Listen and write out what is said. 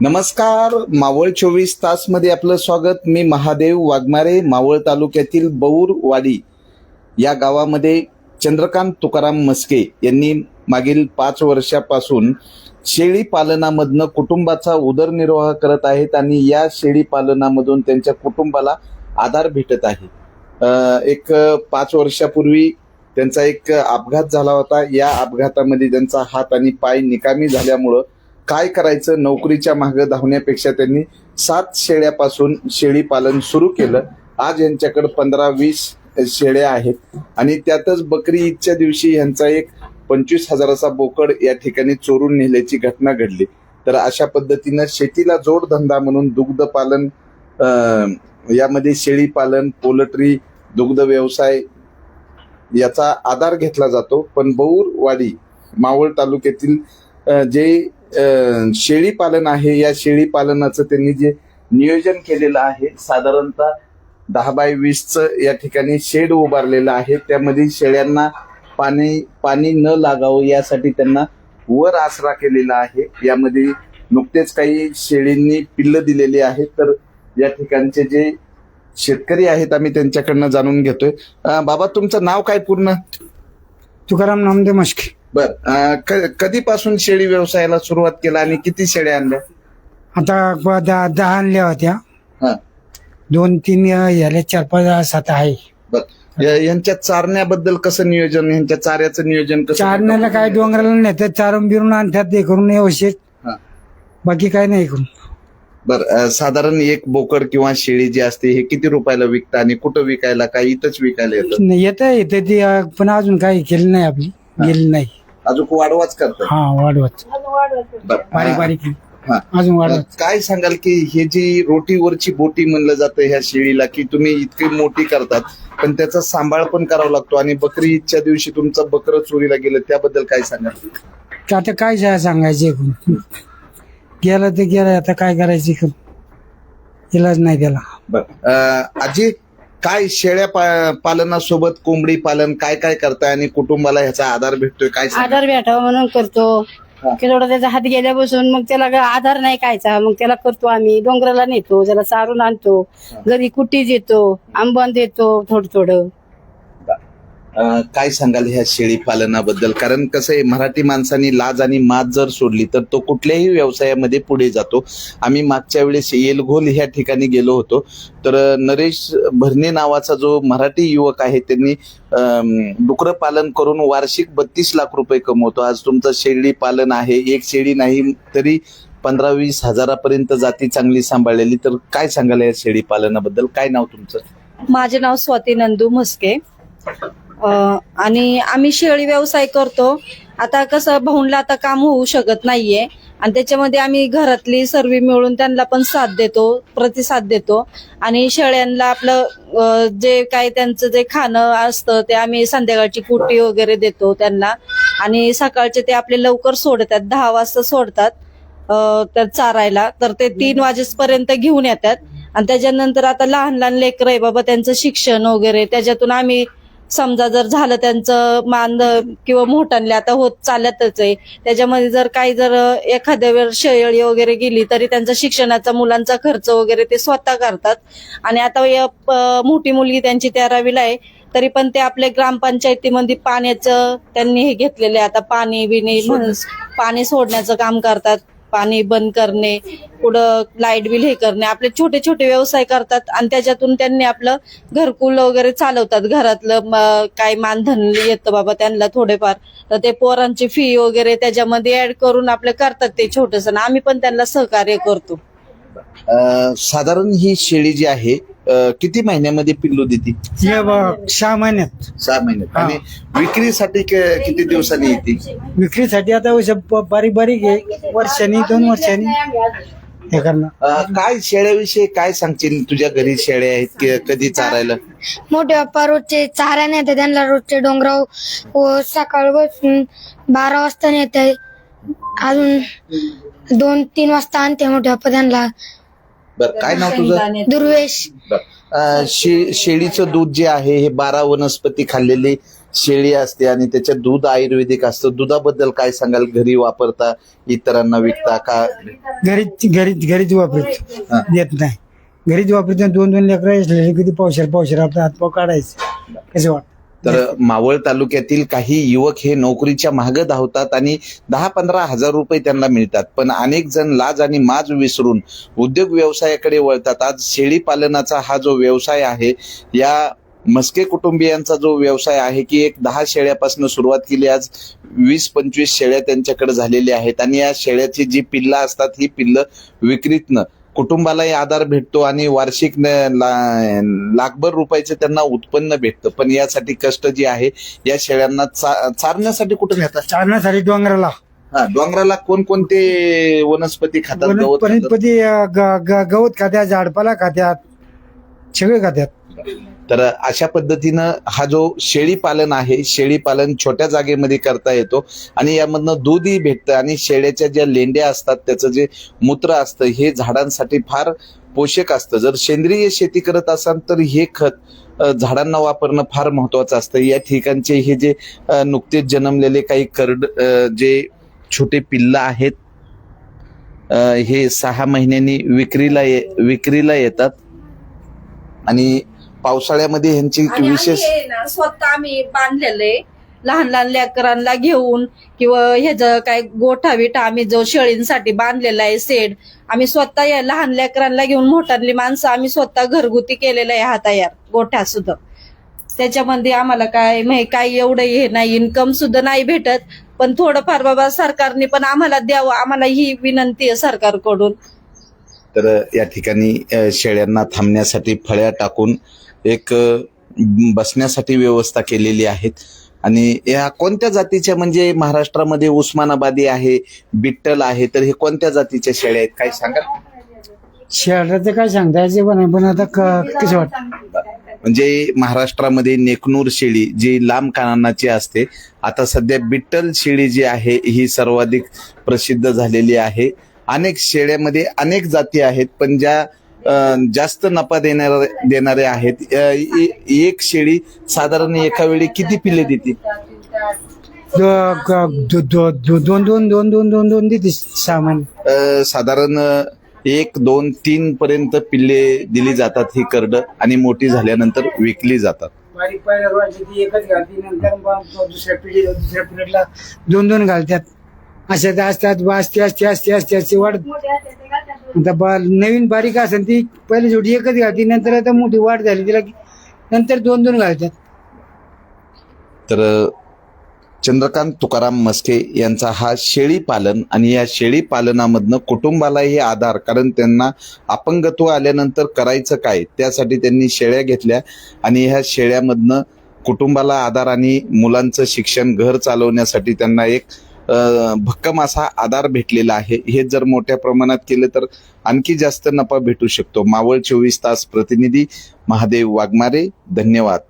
नमस्कार मावळ चोवीस तासमध्ये आपलं स्वागत. मी महादेव वाघमारे मावळ तालुक्यातील बौरवाडी या गावामध्ये चंद्रकांत तुकाराम मस्के यांनी मागील पाच वर्षापासून शेळी पालनामधनं कुटुंबाचा उदरनिर्वाह करत आहेत आणि या शेळी पालनामधून त्यांच्या कुटुंबाला आधार भेटत आहे. एक पाच वर्षापूर्वी त्यांचा एक अपघात झाला होता. या अपघातामध्ये त्यांचा हात आणि पाय निकामी झाल्यामुळं काय करायचं नोकरीच्या मागे धावण्यापेक्षा त्यांनी सात शेळ्यापासून शेळी पालन सुरू केलं. आज यांच्याकडे पंधरा वीस शेळ्या आहेत. आणि त्यातच बकरी ईदच्या दिवशी यांचा एक पंचवीस हजाराचा बोकड या ठिकाणी चोरून नेल्याची घटना घडली. तर अशा पद्धतीनं शेतीला जोडधंदा म्हणून दुग्ध पालन यामध्ये शेळी पालन पोल्ट्री दुग्ध व्यवसाय याचा आधार घेतला जातो. पण बौरवाडी मावळ तालुक्यातील जे शेळी पालन आहे. या शेळी पालनाचं त्यांनी जे नियोजन केलेलं आहे साधारणतः दहा बाय वीसचं या ठिकाणी शेड उभारलेलं आहे. त्यामध्ये शेळ्यांना पाणी पाणी न लागावं यासाठी त्यांना वर आसरा केलेला आहे. यामध्ये नुकतेच काही शेळींनी पिल्लं दिलेली आहेत. तर या ठिकाणचे जे शेतकरी आहेत आम्ही त्यांच्याकडनं जाणून घेतोय. बाबा तुमचं नाव काय पूर्ण? तुकाराम नामदेव मस्के बर. कधीपासून शेळी व्यवसायाला सुरुवात केला आणि किती शेळ्या आणल्या? आता दहा दहा आणल्या होत्या. हा. दोन तीन झाले चार पाच सात आहे. यांच्या चारण्याबद्दल कसं नियोजन यांच्या चाऱ्याचं नियोजन कसं चारण्याला काय डोंगराला नेतात चारून बिरून आणतात ते करून व्यवस्थित हा. बाकी काय नाही करून. बर. साधारण एक बोकड किंवा शेळी जी असते हे किती रुपयाला विकता आणि कुठं विकायला काय इथंच विकायला येतं? येत येते ती पण अजून काही केलं नाही आपली. गेली नाही. अजून वाढवाच करतात. हा वाढवत बर. बारीक बारीक हा. अजून वाढवत काय सांगाल की हे जी रोटीवरची बोटी म्हणलं जातं ह्या शेळीला की तुम्ही इतकी मोठी करतात पण त्याचा सांभाळ पण करावा लागतो आणि बकरी ईदच्या दिवशी तुमचं बकरं चोरीला गेलं त्याबद्दल काय सांगाल? की आता काय जा- सांगायचे गेला ते गेला आता काय करायचे इलाज नाही त्याला. बर. अं, आजी काय शेळ्या पा- पालनासोबत कोंबडी पालन काय काय करताय आणि कुटुंबाला ह्याचा आधार भेटतोय काय? आधार भेटावा म्हणून करतो. की थोडा त्याचा हात गेल्यापासून मग त्याला ग- आधार नाही कायचा मग त्याला करतो आम्ही. डोंगराला नेतो त्याला चारून आणतो. घरी कुट्टी देतो आंबण देतो थोडं थोडं काय सांगाल ह्या शेळी पालनाबद्दल? कारण कसं आहे मराठी माणसाने लाज आणि मात जर सोडली तर तो कुठल्याही व्यवसायामध्ये पुढे जातो. आम्ही मागच्या वेळेस येलघोल ह्या ठिकाणी गेलो होतो. तर नरेश भरणे नावाचा जो मराठी युवक आहे त्यांनी डुकरं पालन करून वार्षिक बत्तीस लाख रुपये कमवतो. आज तुमचं शेळी पालन आहे एक शेळी नाही तरी पंधरा वीस हजारापर्यंत जाती चांगली सांभाळलेली. तर काय सांगाल या शेळी पालनाबद्दल? काय नाव तुमचं? माझे नाव स्वाती नंदू म्हस्के. आणि आम्ही शेळी व्यवसाय करतो. आता कसं भाऊंला आता काम होऊ शकत नाहीये. आणि त्याच्यामध्ये आम्ही घरातली सर्व मिळून त्यांना पण साथ देतो प्रतिसाद देतो. आणि शेळ्यांना आपलं जे काय त्यांचं जे खाणं असतं ते आम्ही संध्याकाळची कुटी वगैरे देतो त्यांना. आणि सकाळचे ते आपले लवकर सोडतात दहा वाजता सोडतात तर चारायला. तर ते तीन वाजेपर्यंत घेऊन येतात. आणि त्याच्यानंतर आता लहान लहान लेकरं आहे बाबा त्यांचं शिक्षण वगैरे. त्याच्यातून आम्ही समजा जर झालं त्यांचं मान किंवा मोठ्यांले आता होत चालतच आहे. त्याच्यामध्ये जर काही जर एखाद्या वेळ शेळी वगैरे गेली तरी त्यांचा शिक्षणाचा मुलांचा खर्च वगैरे ते स्वतः करतात. आणि आता मोठी मुलगी त्यांची तेरावीला आहे तरी पण ते आपल्या ग्रामपंचायतीमध्ये पाण्याचं त्यांनी हे घेतलेले आहे. आता पाणी बिणी पाणी सोडण्याचं काम करतात. पाणी बंद करणे पुढं लाइट बिल हे करणे आपले छोटे छोटे व्यवसाय करतात आणि त्याच्यातून त्यांनी आपलं घरकुल वगैरे चालवतात. घरातलं काय मानधन येतं बाबा त्यांना थोडेफार. तर ते पोरांची फी वगैरे त्याच्यामध्ये ऍड करून आपलं करतात ते छोटस. आम्ही पण त्यांना सहकार्य करतो. अं, साधारण ही शेळी जी आहे अं, किती महिन्यामध्ये पिल्लू देते? हे बघ, सहा महिन्यात. सहा महिन्यात. हा. आणि विक्रीसाठी क- किती दिवसांनी येते? विक्रीसाठी आता ब- बारीक बारीक आहे. वर्षांनी दोन वर्षांनी. हे करणार अं, काय शेळ्याविषयी काय सांगशील? तुझ्या घरी शेळ्या आहेत की कधी चारायला? मोठे बाप्पा रोजचे चारा नेते त्यांना रोजचे डोंगराव व सकाळ बसून बारा वाजता नेते अजून दोन तीन वाजता आणते मोठे बाप्पा त्यांना. बर काय नाव तुझं? दुर्वेश. अं, शे- शेळीचं दूध जे आहे हे बारा वनस्पती खाल्लेले शेळी असते आणि त्याच्यात दूध आयुर्वेदिक असतं. दुधाबद्दल काय सांगाल? घरी वापरता इतरांना विकता का? घरीच घरीच घरीच वापरत. हा. देत नाही. घरीच वापरत दोन दोन लेकरं असलेले किती पावशेर पावशेर आपला हातपाव काढायचं. कसं वाटत? तर मावळ तालुक्यातील काही युवक हे नोकरीच्या मागं धावतात आणि दहा पंधरा हजार रुपये त्यांना मिळतात. पण अनेक जण लाज आणि माज विसरून उद्योग व्यवसायाकडे वळतात. आज शेळी पालनाचा हा जो व्यवसाय आहे या मस्के कुटुंबियांचा जो व्यवसाय आहे की एक दहा शेळ्यापासून सुरुवात केली आज वीस पंचवीस शेळ्या त्यांच्याकडे झालेल्या आहेत. आणि या शेळ्याची जी पिल्लं असतात ही पिल्लं विक्रीतनं कुटुंबालाही आधार भेटतो आणि वार्षिक लाखभर रुपयाचे त्यांना उत्पन्न भेटतं. पण यासाठी कष्ट जे आहे या शेळ्यांना चा- चारण्यासाठी कुठे नेतात चालण्यासाठी डोंगराला. हा डोंगराला कोणकोणते वनस्पती खातात गवत खातात? वनस्पती अं, ग- ग- गवत खात्यात झाडपाला खात्यात सगळे खात्यात. तर अशा पद्धतीनं हा जो शेळी पालन आहे शेळी पालन छोट्या जागेमध्ये करता येतो आणि यामधनं दूधही भेटतं आणि शेळ्याच्या ज्या लेंड्या असतात त्याचं जे मूत्र असतं हे झाडांसाठी फार पोषक असतं. जर सेंद्रिय शेती करत असाल तर हे खत झाडांना वापरणं फार महत्वाचं असतं. या ठिकाणचे हे जे नुकतेच जन्मलेले काही करड जे छोटे पिल्लं आहेत हे सहा महिन्यांनी विक्रीला ये- विक्रीला येतात आणि पावसाळ्यामध्ये ह्यांची आणि विशेष आम्ही ना स्वतः आम्ही बांधलेले लहान लहान लेकरांना घेऊन किंवा ह्याचं काय गोठा बिठा आम्ही जो शेळींसाठी बांधलेला आहे सेड आम्ही स्वतः या लहान लेकरांना घेऊन मोठाली माणसं आम्ही स्वतः घरगुती केलेला आहे हा तयार गोठा सुद्धा. त्याच्यामध्ये आम्हाला काय म्हणजे काय एवढं हे नाही इन्कम सुद्धा नाही भेटत पण थोडंफार बाबा सरकारने पण आम्हाला द्यावं आम्हाला ही विनंती आहे सरकारकडून. तर या ठिकाणी अ, शेळ्यांना थांबण्यासाठी फळ्या टाकून एक बसण्यासाठी व्यवस्था केलेली आहेत. आणि या कोणत्या जातीच्या म्हणजे महाराष्ट्रामध्ये उस्मानाबादी आहे बिट्टल आहे तर हे कोणत्या जातीच्या शेळ्या आहेत? काय सांगा शहराचं काय सांगता यायचं पण आता क- कसं वाटतं म्हणजे महाराष्ट्रामध्ये नेकनूर शेळी जी लांब कानाची असते आता सध्या बिट्टल शेळी जी आहे ही सर्वाधिक प्रसिद्ध झालेली आहे. अनेक शेळ्यामध्ये अनेक जाती आहेत पण ज्या जास्त नफा देणार देणारे आहेत. एक शेळी साधारण एका वेळी किती पिल्ले देते? दो- क- दो- दो- दो- दोन दोन दोन दोन दोन दोन देते सामान. अं, साधारण एक दोन तीन पर्यंत पिल्ले दिली जातात ही करड आणि मोठी झाल्यानंतर विकली जातात. बारीक पहिल्या रोजची ती एकच घालती नंतर मग तो दुसऱ्या पिढी दुसऱ्या पिढीला दोन दोन घालतात. अशा त्या असतात बा असते असते असते असते असते वाढ आता बा नवीन बारीक असेल ती पहिली जोडी एकच घालती नंतर आता मोठी वाढ झाली तिला की नंतर दोन दोन घालतात. तर चंद्रकांत तुकाराम मस्के यांचा हा शेळी पालन आणि या शेळी पालनामधनं कुटुंबालाही आधार कारण त्यांना अपंगत्व आल्यानंतर करायचं काय त्यासाठी त्यांनी शेळ्या घेतल्या आणि ह्या शेळ्यामधनं कुटुंबाला आधार आणि मुलांचं शिक्षण घर चालवण्यासाठी त्यांना एक भक्कम असा आधार भेटलेला आहे. हे जर मोठ्या प्रमाणात केलं तर आणखी जास्त नफा भेटू शकतो. मावळ चोवीस तास प्रतिनिधी महादेव वाघमारे धन्यवाद.